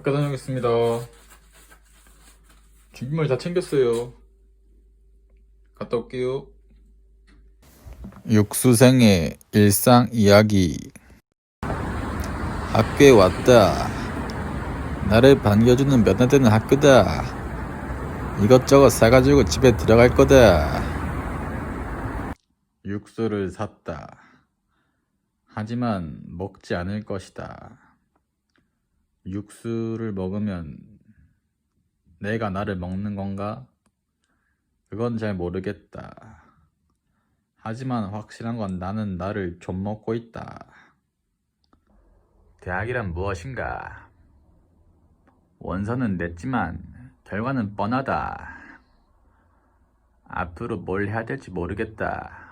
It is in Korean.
학교 다녀오겠습니다. 준비물 다 챙겼어요. 갔다 올게요. 육수생의 일상 이야기. 학교에 왔다. 나를 반겨주는 몇안 되는 학교다. 이것저것 사가지고 집에 들어갈 거다. 육수를 샀다. 하지만 먹지 않을 것이다. 육수를 먹으면 내가 나를 먹는 건가? 그건 잘 모르겠다. 하지만 확실한 건 나는 나를 좀 먹고 있다. 대학이란 무엇인가? 원서는 냈지만 결과는 뻔하다. 앞으로 뭘 해야 될지 모르겠다.